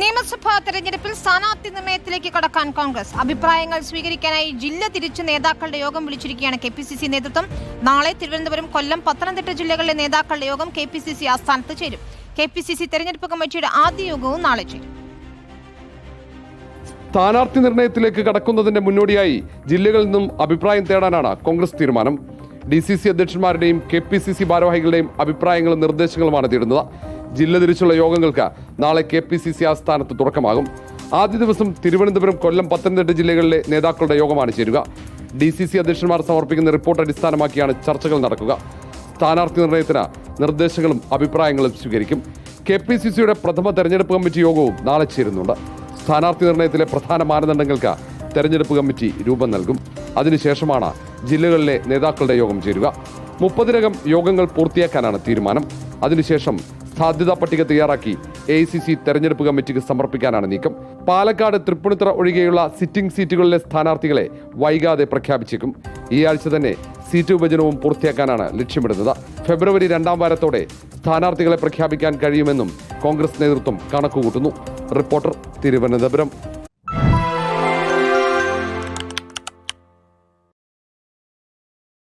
നിയമസഭാ തെരഞ്ഞെടുപ്പിൽ സ്ഥാനാർത്ഥി നിർണയത്തിലേക്ക് കടക്കാൻ കോൺഗ്രസ്. അഭിപ്രായങ്ങൾ സ്വീകരിക്കാനായി ജില്ല തിരിച്ച് നേതാക്കളുടെ യോഗം വിളിച്ചിരിക്കുകയാണ് കെ പി സി സി നേതൃത്വം. നാളെ തിരുവനന്തപുരം കൊല്ലം പത്തനംതിട്ട ജില്ലകളിലെ നേതാക്കളുടെ യോഗം കെ പി സി സി ആസ്ഥാനത്ത് ചേരും. കെ പി സി സി തെരഞ്ഞെടുപ്പ് കമ്മിറ്റിയുടെ ആദ്യ യോഗവും നാളെ ചേരും. സ്ഥാനാർത്ഥി നിർണയത്തിലേക്ക് കടക്കുന്നതിന്റെ മുന്നോടിയായി ജില്ലകളിൽ നിന്നും അഭിപ്രായം തേടാനാണ് കോൺഗ്രസ് തീരുമാനം. ഡി സി സി അധ്യക്ഷന്മാരുടെയും കെ പി സി സി ഭാരവാഹികളുടെയും അഭിപ്രായങ്ങളും നിർദ്ദേശങ്ങളുമാണ് തേടുന്നത്. ജില്ല തിരിച്ചുള്ള യോഗങ്ങൾക്ക് നാളെ കെ പി സി സി ആസ്ഥാനത്ത് തുടക്കമാകും. ആദ്യ ദിവസം തിരുവനന്തപുരം കൊല്ലം പത്തനംതിട്ട ജില്ലകളിലെ നേതാക്കളുടെ യോഗമാണ് ചേരുക. ഡി സി സി അധ്യക്ഷന്മാർ സമർപ്പിക്കുന്ന റിപ്പോർട്ട് അടിസ്ഥാനമാക്കിയാണ് ചർച്ചകൾ നടക്കുക. സ്ഥാനാർത്ഥി നിർണയത്തിന് നിർദ്ദേശങ്ങളും അഭിപ്രായങ്ങളും സ്വീകരിക്കും. കെ പി സി സിയുടെ പ്രഥമ തെരഞ്ഞെടുപ്പ് കമ്മിറ്റി യോഗവും നാളെ ചേരുന്നുണ്ട്. സ്ഥാനാർത്ഥി നിർണയത്തിലെ പ്രധാന മാനദണ്ഡങ്ങൾക്ക് തെരഞ്ഞെടുപ്പ് കമ്മിറ്റി രൂപം നൽകും. അതിനുശേഷമാണ് ജില്ലകളിലെ നേതാക്കളുടെ യോഗം ചേരുക. മുപ്പതിനകം യോഗങ്ങൾ പൂർത്തിയാക്കാനാണ് തീരുമാനം. അതിനുശേഷം സാധ്യതാ പട്ടിക തയ്യാറാക്കി എ ഐ സി സി തെരഞ്ഞെടുപ്പ് കമ്മിറ്റിക്ക് സമർപ്പിക്കാനാണ് നീക്കം. പാലക്കാട് തൃപ്പൂണിത്തുറ ഒഴികെയുള്ള സിറ്റിംഗ് സീറ്റുകളിലെ സ്ഥാനാർത്ഥികളെ വൈകാതെ പ്രഖ്യാപിച്ചേക്കും. ഈ ആഴ്ച തന്നെ സീറ്റ് വിഭജനവും പൂർത്തിയാക്കാനാണ് ലക്ഷ്യമിടുന്നത്. ഫെബ്രുവരി രണ്ടാം വാരത്തോടെ സ്ഥാനാർത്ഥികളെ പ്രഖ്യാപിക്കാൻ കഴിയുമെന്നും കോൺഗ്രസ് നേതൃത്വം കണക്കുകൂട്ടുന്നു. റിപ്പോർട്ടർ തിരുവനന്തപുരം.